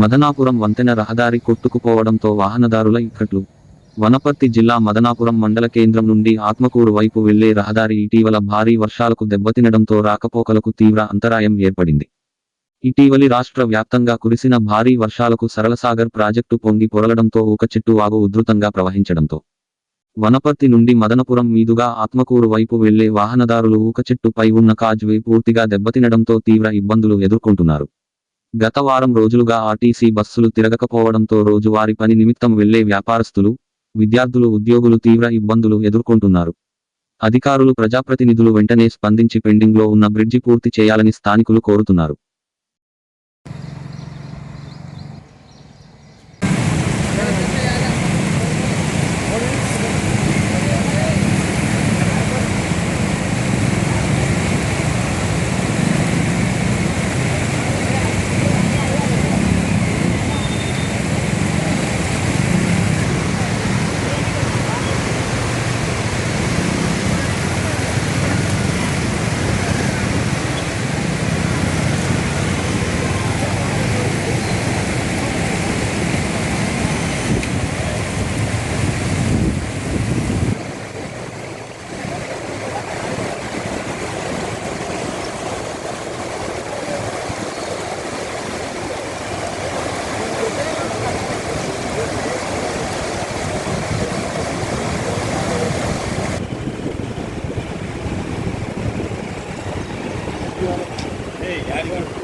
మదనాపురం వంతెన రహదారి కొట్టుకుపోవడంతో వాహనదారుల ఇక్కట్లు. వనపర్తి జిల్లా మదనాపురం మండల కేంద్రం నుండి ఆత్మకూరు వైపు వెళ్ళే రహదారి ఇటీవల భారీ వర్షాలకు దెబ్బతినడంతో రాకపోకలకు తీవ్ర అంతరాయం ఏర్పడింది. ఇటీవలి రాష్ట్ర వ్యాప్తంగా కురిసిన భారీ వర్షాలకు సరళసాగర్ ప్రాజెక్టు పొంగి పొరలడంతో ఊకచెట్టు వాగు ఉధృతంగా ప్రవహించడంతో. వనపర్తి నుండి మదనపురం మీదుగా ఆత్మకూరు వైపు వెళ్ళే వాహనదారులు ఊకచెట్టుపై ఉన్న కాజ్వే పూర్తిగా దెబ్బతినడంతో తీవ్ర ఇబ్బందులు ఎదుర్కొంటున్నారు. గత వారం రోజులుగా ఆర్టీసీ బస్సులు తిరగకపోవడంతో రోజువారీ పని నిమిత్తం వెళ్ళే వ్యాపారస్తులు విద్యార్థులు ఉద్యోగులు తీవ్ర ఇబ్బందులు ఎదుర్కొంటున్నారు. అధికారులు ప్రజాప్రతినిధులు వెంటనే స్పందించి పెండింగ్లో ఉన్న బ్రిడ్జి పూర్తి చేయాలని స్థానికులు కోరుతున్నారు. Hey, I